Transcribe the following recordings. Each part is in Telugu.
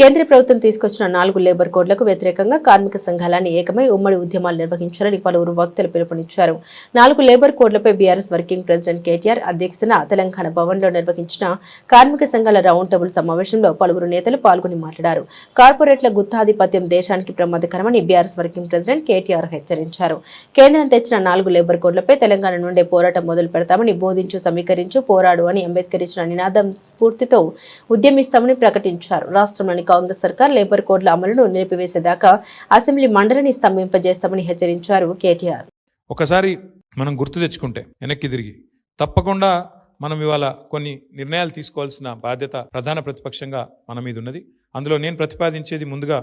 కేంద్ర ప్రభుత్వం తీసుకొచ్చిన నాలుగు లేబర్ కోడ్లకు వ్యతిరేకంగా కార్మిక సంఘాలన్నీ ఏకమై ఉమ్మడి ఉద్యమాలు నిర్వహించాలని పలువురు వక్తలు పిలుపునిచ్చారు. నాలుగు లేబర్ కోడ్లపై బీఆర్ఎస్ వర్కింగ్ ప్రెసిడెంట్ కేటీఆర్ అధ్యక్షతన తెలంగాణ భవన్లో నిర్వహించిన కార్మిక సంఘాల రౌండ్ టేబుల్ సమావేశంలో పలువురు నేతలు పాల్గొని మాట్లాడారు. కార్పొరేట్ల గుత్తాధిపత్యం దేశానికి ప్రమాదకరమని బీఆర్ఎస్ వర్కింగ్ ప్రెసిడెంట్ కేటీఆర్ హెచ్చరించారు. కేంద్రం తెచ్చిన నాలుగు లేబర్ కోడ్లపై తెలంగాణ నుండే పోరాటం మొదలు పెడతామని బోధించు సమీకరించు పోరాడు అని అంబేద్కర్ ఇచ్చిన నినాదం స్ఫూర్తితో ఉద్యమిస్తామని ప్రకటించారు. రాష్ట్రంలోని కాంగ్రెస్ సర్కార్ లేబర్ కోడ్ల అమలును నిలిపివేసేదాకా అసెంబ్లీ మండలిని స్తంభింపజేస్తామని హెచ్చరించారు కేటీఆర్. ఒకసారి మనం గుర్తు తెచ్చుకుంటే వెనక్కి తిరిగి. తప్పకుండా మనం ఇవాళ కొన్ని నిర్ణయాలు తీసుకోవాల్సిన బాధ్యత ప్రధాన ప్రతిపక్షంగా మన మీద ఉన్నది. అందులో నేను ప్రతిపాదించేది ముందుగా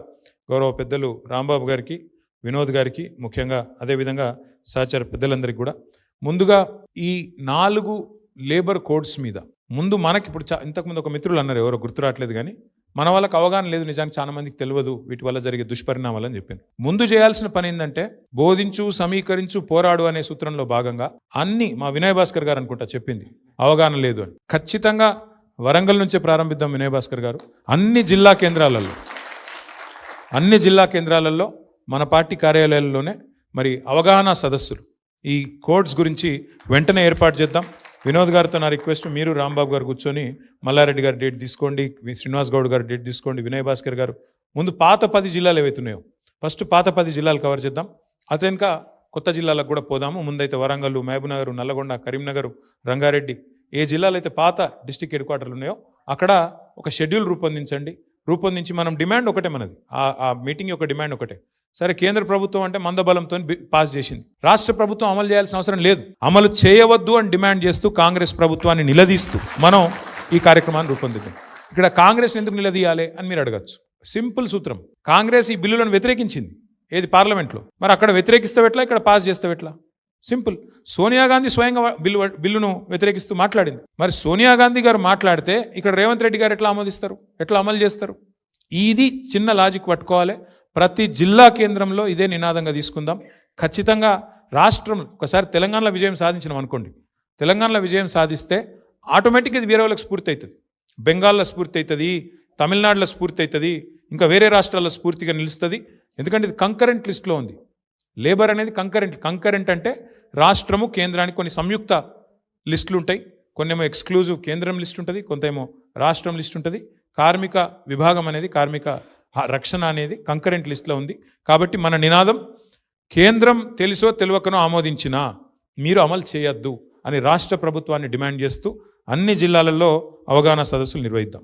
గౌరవ పెద్దలు రాంబాబు గారికి వినోద్ గారికి ముఖ్యంగా అదేవిధంగా సహచర పెద్దలందరికీ కూడా. ముందుగా ఈ నాలుగు లేబర్ కోడ్స్ మీద ముందు మనకి ఇప్పుడు చా- ఇంతకుముందు ఒక మిత్రులు అన్నారు ఎవరో గుర్తు రావట్లేదు కానీ మన వాళ్ళకి అవగాహన లేదు నిజానికి చాలా మందికి తెలియదు వీటి వల్ల జరిగే దుష్పరిణామాలు అని చెప్పాను. ముందు చేయాల్సిన పని ఏంటంటే బోధించు సమీకరించు పోరాడు అనే సూత్రంలో భాగంగా అన్ని మా వినయ్ భాస్కర్ గారు అనుకుంటా చెప్పింది అవగాహన లేదు అని. ఖచ్చితంగా వరంగల్ నుంచే ప్రారంభిద్దాం వినయ్ భాస్కర్ గారు. అన్ని జిల్లా కేంద్రాలలో అన్ని జిల్లా కేంద్రాలలో మన పార్టీ కార్యాలయాల్లోనే మరి అవగాహన సదస్సులు. ఈ కోడ్స్ గురించి వెంటనే ఏర్పాటు చేద్దాం. వినోద్ గారితో నా రిక్వెస్ట్ మీరు రాంబాబు గారు కూర్చొని మల్లారెడ్డి గారు డేట్ తీసుకోండి శ్రీనివాస్ గౌడ్ గారు డేట్ తీసుకోండి వినయ్ భాస్కర్ గారు. ముందు పాత పది జిల్లాలు ఏవైతున్నాయో? ఫస్ట్ పాత పది జిల్లాలు కవర్ చేద్దాం. అతనుక కొత్త జిల్లాలకు కూడా పోదాము. ముందైతే వరంగల్ మహబూబ్నగర్ నల్లగొండ కరీంనగర్ రంగారెడ్డి. ఏ జిల్లాలు అయితే పాత డిస్టిక్ హెడ్ క్వార్టర్లు ఉన్నాయో అక్కడ ఒక షెడ్యూల్ రూపొందించండి. రూపొందించి మనం డిమాండ్ ఒకటే మనది. ఆ ఆ మీటింగ్ యొక్క డిమాండ్ ఒకటే. సరే కేంద్ర ప్రభుత్వం అంటే మందబలంతో పాస్ చేసింది. రాష్ట్ర ప్రభుత్వం అమలు చేయాల్సిన అవసరం లేదు. అమలు చేయవద్దు అని డిమాండ్ చేస్తూ కాంగ్రెస్ ప్రభుత్వాన్ని నిలదీస్తూ మనం ఈ కార్యక్రమాన్ని రూపొందిద్దాం. ఇక్కడ కాంగ్రెస్ ఎందుకు నిలదీయాలి అని మీరు అడగచ్చు. సింపుల్ సూత్రం. కాంగ్రెస్ ఈ బిల్లులను వ్యతిరేకించింది. ఏది పార్లమెంట్లో? మరి అక్కడ వ్యతిరేకిస్తే ఎట్లా? ఇక్కడ పాస్ చేస్తావు ఎట్లా? సింపుల్ సోనియా గాంధీ స్వయంగా బిల్లు బిల్లును వ్యతిరేకిస్తూ మాట్లాడింది. మరి సోనియా గాంధీ గారు మాట్లాడితే ఇక్కడ రేవంత్ రెడ్డి గారు ఎట్లా ఆమోదిస్తారు? ఎట్లా అమలు చేస్తారు? ఇది చిన్న లాజిక్ పట్టుకోవాలి. ప్రతి జిల్లా కేంద్రంలో ఇదే నినాదంగా తీసుకుందాం. ఖచ్చితంగా రాష్ట్రం ఒకసారి తెలంగాణలో విజయం సాధించినాం అనుకోండి. తెలంగాణలో విజయం సాధిస్తే ఆటోమేటిక్గా ఇది వేరే వాళ్ళకి స్ఫూర్తి అవుతుంది బెంగాల్లో స్ఫూర్తి అవుతుంది తమిళనాడులో స్ఫూర్తి అవుతుంది ఇంకా వేరే రాష్ట్రాల్లో స్ఫూర్తిగా నిలుస్తుంది. ఎందుకంటే ఇది కంకరెంట్ లిస్ట్లో ఉంది. లేబర్ అనేది కంకరెంట్ కంకరెంట్ అంటే రాష్ట్రము కేంద్రానికి కొన్ని సంయుక్త లిస్టులు ఉంటాయి కొన్నేమో ఎక్స్క్లూజివ్ కేంద్రం లిస్ట్ ఉంటుంది కొంతేమో రాష్ట్రం లిస్ట్ ఉంటుంది కార్మిక విభాగం అనేది కార్మిక రక్షణ అనేది కంకరెంట్ లిస్ట్లో ఉంది. కాబట్టి మన నినాదం కేంద్రం తెలుసో తెలియకనో ఆమోదించినా మీరు అమలు చేయొద్దు అని రాష్ట్ర ప్రభుత్వాన్ని డిమాండ్ చేస్తూ అన్ని జిల్లాలలో అవగాహన సదస్సులు నిర్వహిద్దాం.